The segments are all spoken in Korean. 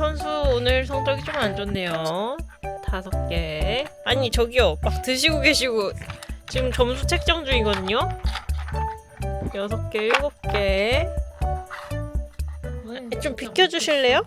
선수 오늘 성적이 좀 안 좋네요. 다섯 개. 아니 저기요, 막 드시고 계시고 지금 점수 책정 중이거든요. 여섯 개, 일곱 개. 좀 비켜주실래요?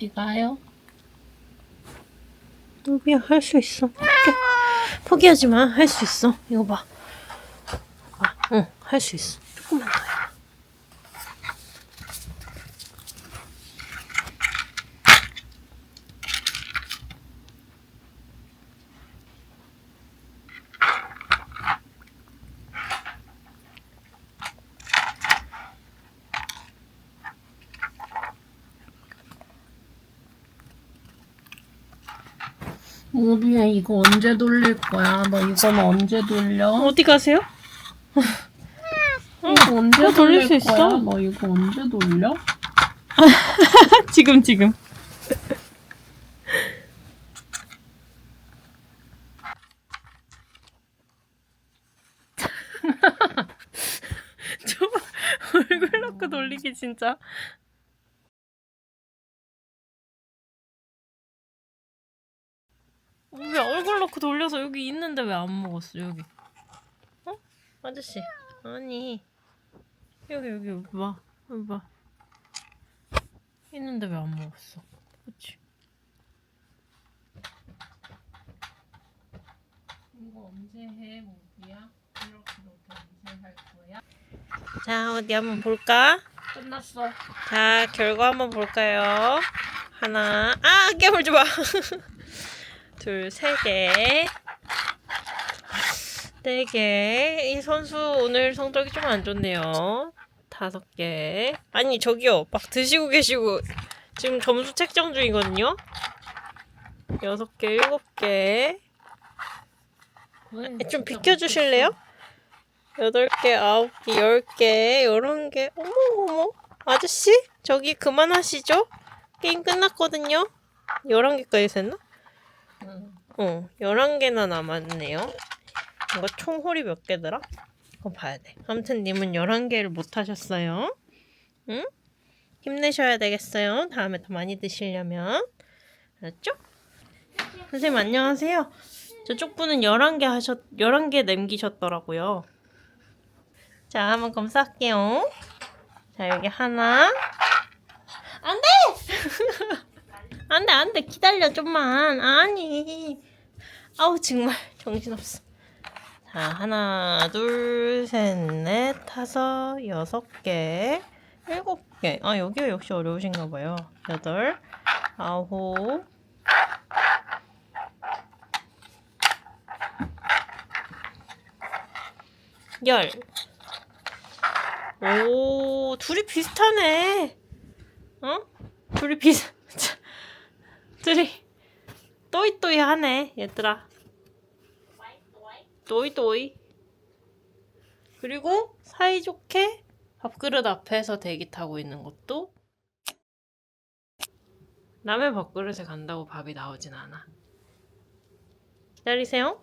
네가요? 누비야 할 수 있어. 포기, 포기하지 마. 할 수 있어. 이거 봐. 봐. 응, 할 수 있어. 오비야 이거 언제 돌릴 거야? 너 이건 언제 돌려? 어디 가세요? 이거 언제 어, 돌릴 수 거야? 있어? 너 이거 언제 돌려? 지금 지금. 저 얼굴 넣고 돌리기 진짜. 왜 얼굴 넣고 돌려서 여기 있는데 왜 안 먹었어 여기? 어? 아저씨 아니 여기 여기 여기 봐 여기 봐 있는데 왜 안 먹었어? 그치? 이거 언제 해, 오비야? 이렇게 이렇게 언제 할 거야? 자 어디 한번 볼까? 끝났어. 자 결과 한번 볼까요? 하나 아 깨물지 마. 둘 세 개 네 개. 이 선수 오늘 성적이 좀 안 좋네요. 다섯 개. 아니 저기요 막 드시고 계시고 지금 점수 책정 중이거든요. 여섯 개, 일곱 개. 좀 비켜주실래요? 여덟 개, 아홉 개, 열 개, 열한 개. 어머 어머. 아저씨 저기 그만하시죠. 게임 끝났거든요. 열한 개까지 샜나? 응. 어, 열한 개나 남았네요. 이거 총 홀이 몇 개더라? 그거 봐야 돼. 아무튼 님은 열한 개를 못 하셨어요. 응? 힘내셔야 되겠어요. 다음에 더 많이 드시려면. 알았죠? 선생님 안녕하세요. 저쪽 분은 11개 하셨, 11개 남기셨더라고요. 자, 한번 검사할게요. 자, 여기 하나. 안 돼! 안 돼, 안 돼. 기다려, 좀만. 아니. 아우, 정말 정신없어. 자, 하나, 둘, 셋, 넷, 다섯, 여섯 개, 일곱 개. 아, 여기가 역시 어려우신가 봐요. 여덟, 아홉, 열. 오, 둘이 비슷하네. 어? 둘이 비슷. 둘이 또이또이 하네, 얘들아. 또이또이. 그리고 사이좋게 밥그릇 앞에서 대기 타고 있는 것도 남의 밥그릇에 간다고 밥이 나오진 않아. 기다리세요.